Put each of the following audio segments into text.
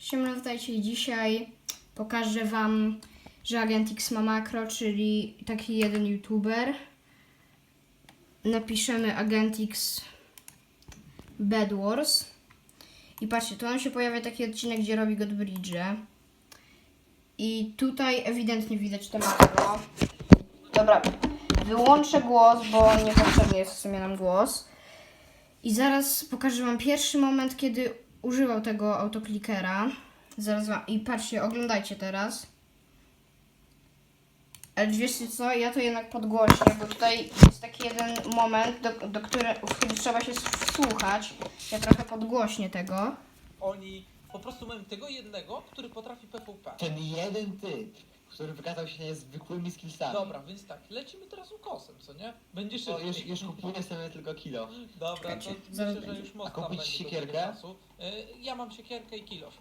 Siemno, witajcie. Dzisiaj pokażę Wam, że Agent X ma makro, czyli taki jeden youtuber. Napiszemy Agent X Bed Wars. I patrzcie, tu nam się pojawia taki odcinek, gdzie robi Godbridge. I tutaj ewidentnie widać to makro. Dobra, wyłączę głos, bo niepotrzebny jest w sumie nam głos. I zaraz pokażę Wam pierwszy moment, kiedy używał tego autoklikera. Zaraz wam... I patrzcie, oglądajcie teraz. Ale wiecie co, ja to jednak podgłośnię, bo tutaj jest taki jeden moment, do, do który, w którym trzeba się wsłuchać. Ja trochę podgłośnię tego. Oni po prostu mają tego jednego, który potrafi PvP. Ten jeden typ, który wykazał się niezwykłymi skillsami. Dobra, więc tak, lecimy teraz ukosem, co nie? Będzie O, szybciej. już, już kupuję sobie tylko kilo. Dobra, to Czekajcie, myślę, że już A mocno kupić będzie do siekierkę? czasu. Y, Ja mam siekierkę i kilof.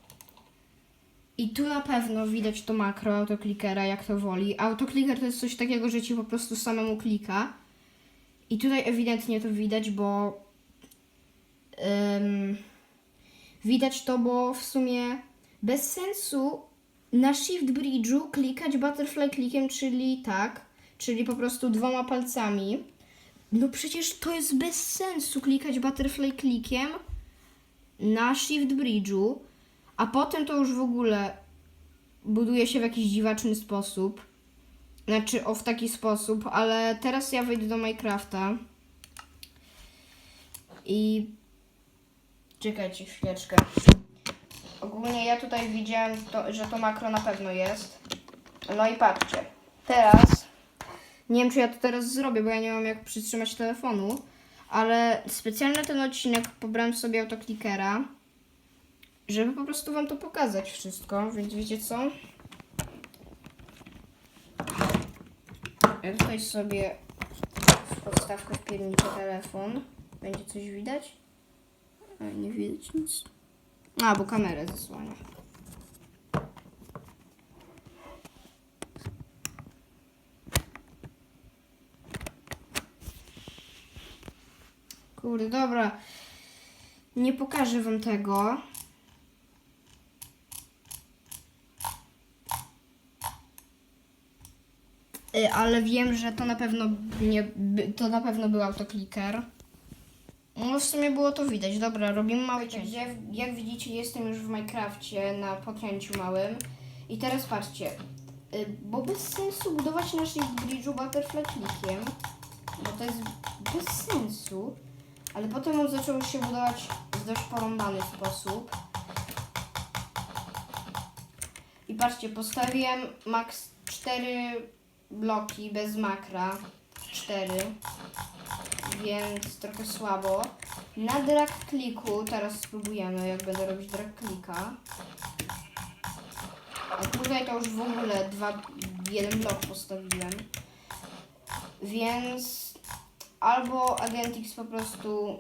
I tu na pewno widać to makro autoklikera, jak to woli. Autokliker to jest coś takiego, że ci po prostu samemu klika. I tutaj ewidentnie to widać, bo em, widać to, bo w sumie bez sensu na Shift Bridge'u klikać butterfly klikiem, czyli tak, czyli po prostu dwoma palcami. No przecież to jest bez sensu klikać butterfly klikiem na Shift Bridge'u, a potem to już w ogóle buduje się w jakiś dziwaczny sposób. Znaczy, o w taki sposób, ale teraz ja wejdę do Minecrafta. I. Czekajcie chwileczkę. Ogólnie ja tutaj widziałem, to, że to makro na pewno jest. No i patrzcie. Teraz. Nie wiem, czy ja to teraz zrobię, bo ja nie mam jak przytrzymać telefonu. Ale specjalnie ten odcinek pobrałem sobie autoklikera żeby po prostu wam to pokazać wszystko, więc wiecie co? Ja tutaj sobie w podstawkę wpierniczę telefon. Będzie coś widać? Nie widać nic. A, bo kamerę zasłania. Kurde, dobra. Nie pokażę wam tego. Y, ale wiem, że to na pewno nie, to na pewno był autokliker. No w sumie było to widać. Dobra, robimy małe cięcie. Jak widzicie, jestem już w Minecrafcie na pokręciu małym. I teraz patrzcie, y, bo bez sensu budować na Shift Bridge'u butterfly clickiem, bo to jest bez sensu. Ale potem on zaczął się budować w dość porąbany sposób. I patrzcie, postawiłem max 4 bloki bez makra. 4. Więc trochę słabo. Na drag kliku teraz spróbujemy, jak będę robić drag klika. A tutaj to już w ogóle dwa, jeden blok postawiłem. Więc albo Agent X po prostu.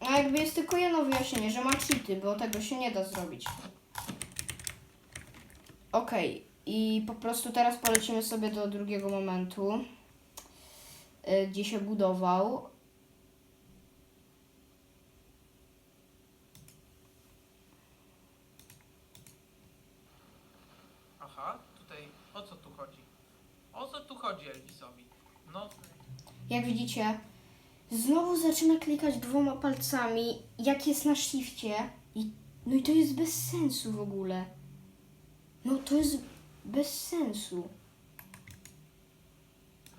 No jakby jest tylko jedno wyjaśnienie, że ma cheaty, bo tego się nie da zrobić. Okej, i po prostu teraz polecimy sobie do drugiego momentu, y, gdzie się budował. Aha, tutaj o co tu chodzi? O co tu chodzi Elvisowi? No, Jak widzicie, znowu zaczyna klikać dwoma palcami, jak jest na shifcie. I, no i to jest bez sensu w ogóle. No to jest bez sensu.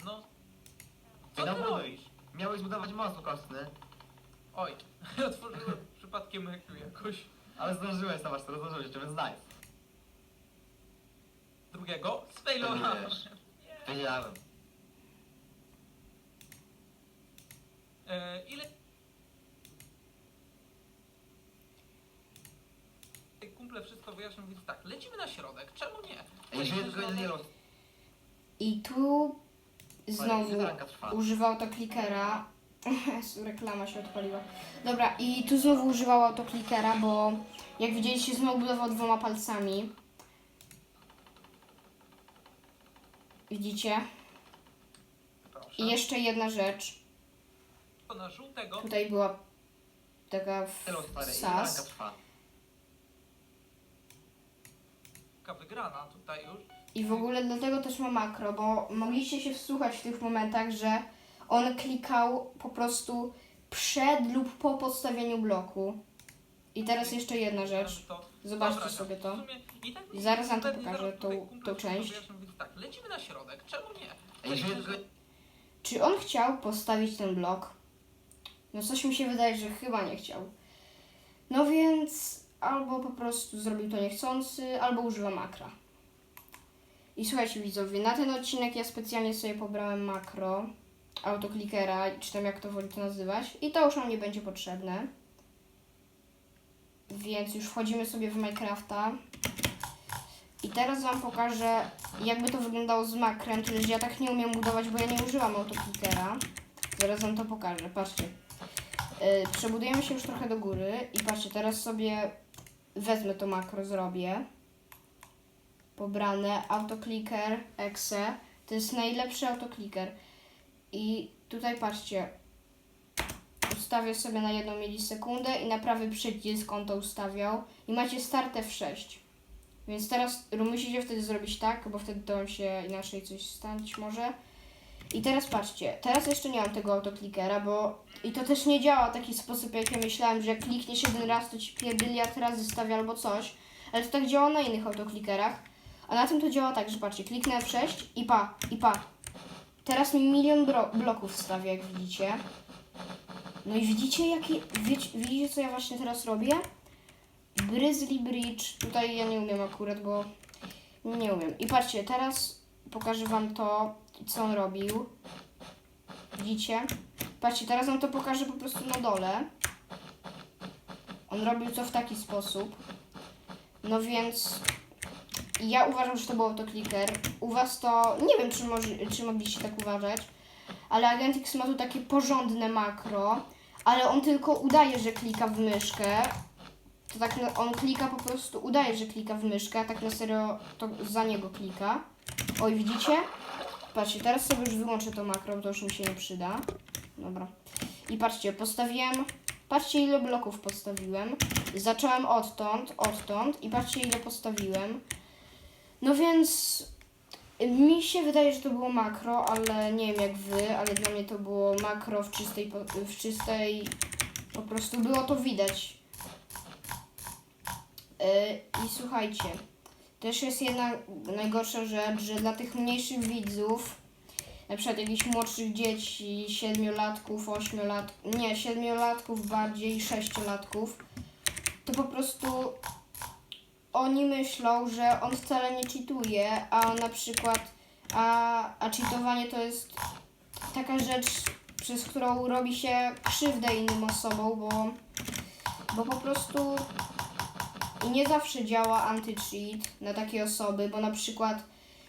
no. Co no ty robisz? Miałeś zbudować most kostny, Oj, otworzyłem przypadkiem eku jakoś. ale zdążyłeś, zobacz, to zdążyłeś, jeszcze więc nice. Drugiego sfailowałem. Wiesz. Wiedziałem. Ile... Kumple wszystko wyjaśnią, więc tak, lecimy na środek, czemu nie? Ej, tylko. I tu znowu trwa? używał to klikera. Reklama się odpaliła. Dobra, i tu znowu używał autoklikera, bo jak widzieliście, znowu budował dwoma palcami. Widzicie? Proszę. I jeszcze jedna rzecz. Na żółtego. Tutaj była taka w sas. trwa? rozgrywka wygrana tutaj już. I w ogóle dlatego też ma makro, bo mogliście się wsłuchać w tych momentach, że on klikał po prostu przed lub po podstawieniu bloku. I teraz jeszcze jedna rzecz. Zobaczcie sobie to. I tak, zaraz wam to pokażę, tą- tą część. tak, lecimy na środek, czemu nie? Tylko... Czy on chciał postawić ten blok? No coś mi się wydaje, że chyba nie chciał. No więc albo po prostu zrobił to niechcący, albo używa makra. I słuchajcie widzowie, na ten odcinek ja specjalnie sobie pobrałem makro autoklikera, czy tam jak to woli to nazywać. I to już nam nie będzie potrzebne. Więc już wchodzimy sobie w Minecrafta. I teraz Wam pokażę, jakby to wyglądało z makrem, tyle że ja tak nie umiem budować, bo ja nie używam autoklikera. Zaraz Wam to pokażę, patrzcie. Yy, przebudujemy się już trochę do góry i patrzcie, teraz sobie wezmę to makro, zrobię. Pobrane, autokliker, exe. To jest najlepszy autokliker. I tutaj patrzcie, ustawię sobie na jedną milisekundę i na prawy przycisk on to ustawiał. I macie start F6. Więc teraz musicie wtedy zrobić tak, bo wtedy to się inaczej coś stać może. I teraz patrzcie, teraz jeszcze nie mam tego autoklikera, bo i to też nie działa w taki sposób, jak ja myślałem, że jak klikniesz jeden raz, to ci pierdyliard razy stawia albo coś. Ale to tak działa na innych autoklikerach. A na tym to działa tak, że patrzcie, kliknę F6 i pa, i pa. Teraz mi milion bloków stawia, jak widzicie. No i widzicie, jaki, wiecie, widzicie, co ja właśnie teraz robię? Grizzly Bridge. Tutaj ja nie umiem akurat, bo nie umiem. I patrzcie, teraz pokażę Wam to, co on robił. Widzicie? Patrzcie, teraz Wam to pokażę po prostu na dole. On robił to w taki sposób. No więc ja uważam, że to był autokliker. U Was to, nie wiem, czy, czy mogliście tak uważać, ale Agentix ma tu takie porządne makro, ale on tylko udaje, że klika w myszkę, to tak on klika po prostu, udaje, że klika w myszkę, a tak na serio to za niego klika. Oj, widzicie? Patrzcie, teraz sobie już wyłączę to makro, to już mi się nie przyda. Dobra. I patrzcie, postawiłem, patrzcie ile bloków postawiłem. Zacząłem odtąd, odtąd i patrzcie ile postawiłem. No więc mi się wydaje, że to było makro, ale nie wiem jak wy, ale dla mnie to było makro w czystej, w czystej, po prostu było to widać. Yy, I słuchajcie, też jest jedna najgorsza rzecz, że dla tych mniejszych widzów, na przykład jakichś młodszych dzieci, siedmiolatków, ośmiolatków, nie, siedmiolatków bardziej, sześciolatków, to po prostu oni myślą, że on wcale nie cheatuje, a na przykład, a, a cheatowanie to jest taka rzecz, przez którą robi się krzywdę innym osobom, bo, bo po prostu i nie zawsze działa anti-cheat na takie osoby, bo na przykład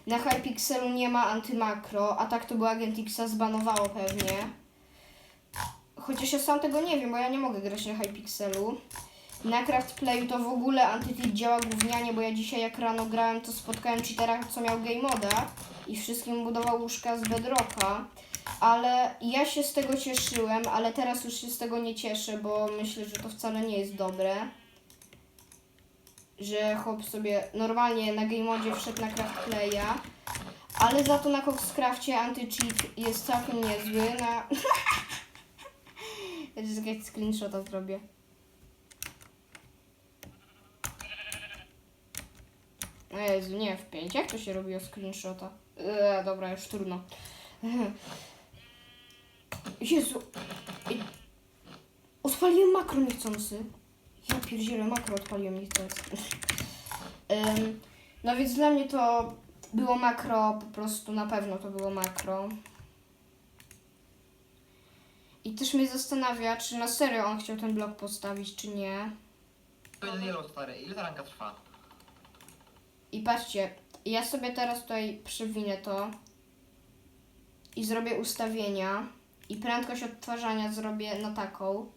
na Hypixelu nie ma antymakro, a tak to by Agent Xa zbanowało pewnie. Chociaż ja sam tego nie wiem, bo ja nie mogę grać na Hypixelu. Na Craft Playu to w ogóle antycheat działa gównianie, bo ja dzisiaj jak rano grałem, to spotkałem cheatera, co miał game moda i wszystkim budował łóżka z bedrocka. Ale ja się z tego cieszyłem, ale teraz już się z tego nie cieszę, bo myślę, że to wcale nie jest dobre. Że chłop sobie normalnie na game modzie wszedł na Craft Playa, ale za to na Coxcrafcie anti-cheat jest całkiem niezły. Na... jakieś screenshota zrobię. Jezu, nie F5. Jak to się robiło screenshota? Eee, dobra, już trudno. Jezu. Odpaliłem makro niechcący. Ja pierdzielę, makro odpaliłem. Ym, no więc dla mnie to było makro, po prostu na pewno to było makro. I też mnie zastanawia, czy na serio on chciał ten blok postawić, czy nie. To jeden yellow stary. Ile ta ranka trwa? I patrzcie, ja sobie teraz tutaj przewinę to i zrobię ustawienia i prędkość odtwarzania zrobię na taką.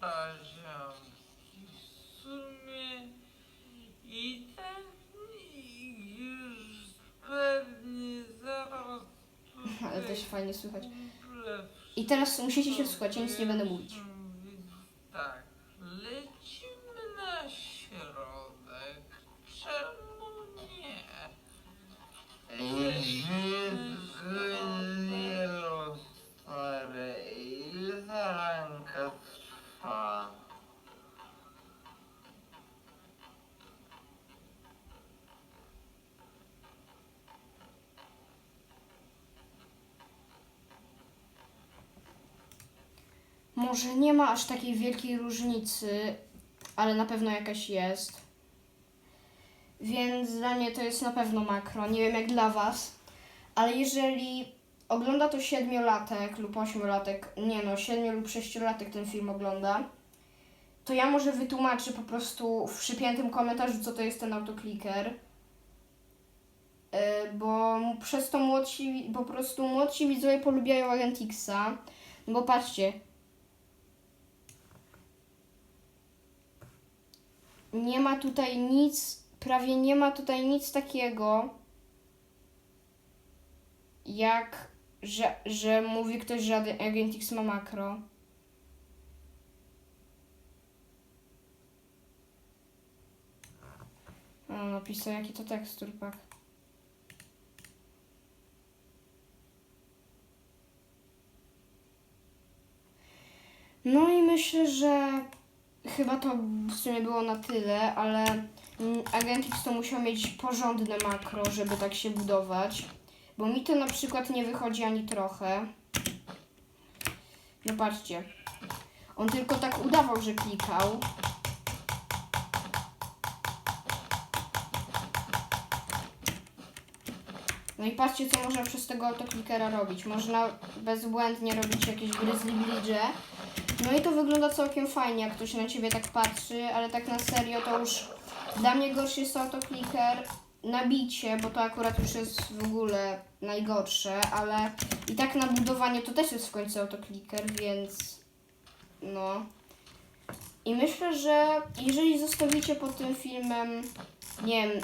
Poziomki w sumie i tak już pewnie zaraz Ale też fajnie słychać. I teraz musicie się wsłuchać, ja nic nie będę mówić. Może nie ma aż takiej wielkiej różnicy, ale na pewno jakaś jest. Więc dla mnie to jest na pewno makro. Nie wiem jak dla Was, ale jeżeli ogląda to siedmiolatek lub ośmiolatek, nie no, siedmiu lub sześciolatek ten film ogląda, to ja może wytłumaczę po prostu w przypiętym komentarzu, co to jest ten autokliker. Yy, bo przez to młodsi, po prostu młodsi widzowie polubiają Agentixa. Bo patrzcie. Nie ma tutaj nic, prawie nie ma tutaj nic takiego, jak, że, że mówi ktoś, że Agentix ma makro. O, napisał jaki to tekstur pak. No i myślę, że chyba to w sumie było na tyle, ale mm, Agentix to musiał mieć porządne makro, żeby tak się budować. Bo mi to na przykład nie wychodzi ani trochę. No patrzcie. On tylko tak udawał, że klikał. No i patrzcie, co można przez tego autoklikera robić. Można bezbłędnie robić jakieś bridge. No i to wygląda całkiem fajnie, jak ktoś na ciebie tak patrzy, ale tak na serio to już dla mnie gorszy jest autokliker na bicie, bo to akurat już jest w ogóle najgorsze, ale i tak na budowanie to też jest w końcu autokliker, więc no. I myślę, że jeżeli zostawicie pod tym filmem, nie wiem,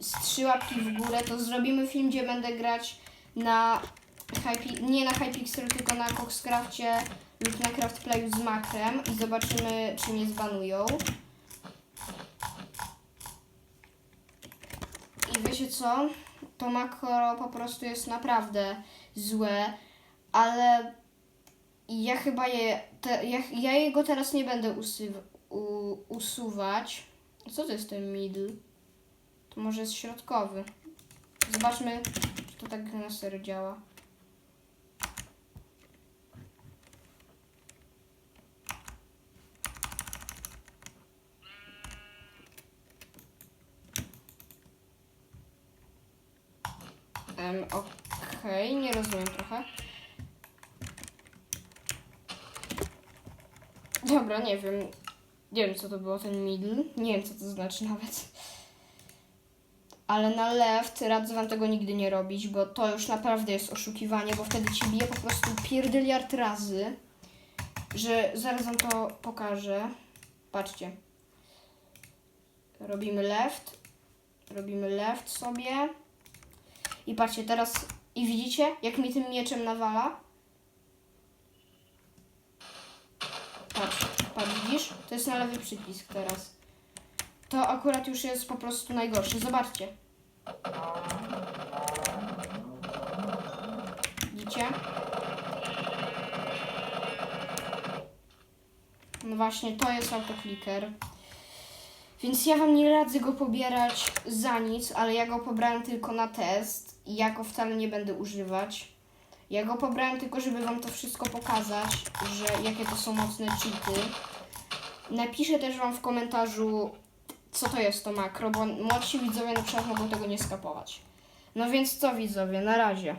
z trzy łapki w górę, to zrobimy film, gdzie będę grać na Nie na Hypixel, tylko na Coxcrafcie lub na Craftplayu z makrem i zobaczymy, czy mnie zbanują. I wiecie co? To makro po prostu jest naprawdę złe, ale ja chyba je, te, ja, ja jego teraz nie będę usyw, u, usuwać. Co to jest ten middle? To może jest środkowy. Zobaczmy, czy to tak na serio działa. Em, Okej, nie rozumiem trochę. Dobra, nie wiem. Nie wiem, co to było ten middle. Nie wiem, co to znaczy nawet. Ale na left radzę wam tego nigdy nie robić, bo to już naprawdę jest oszukiwanie, bo wtedy ci bije po prostu pierdyliard razy, że zaraz wam to pokażę. Patrzcie. Robimy left. Robimy left sobie. I patrzcie, teraz... I widzicie, jak mi tym mieczem nawala? Patrz, patrz, widzisz? To jest na lewy przycisk teraz. To akurat już jest po prostu najgorsze. Zobaczcie. Widzicie? No właśnie, to jest autokliker. Więc ja wam nie radzę go pobierać za nic, ale ja go pobrałem tylko na test i ja go wcale nie będę używać. Ja go pobrałem tylko, żeby wam to wszystko pokazać, że jakie to są mocne cheaty. Napiszę też wam w komentarzu, co to jest to makro, bo młodsi widzowie na przykład mogą tego nie skapować. No więc co widzowie, na razie.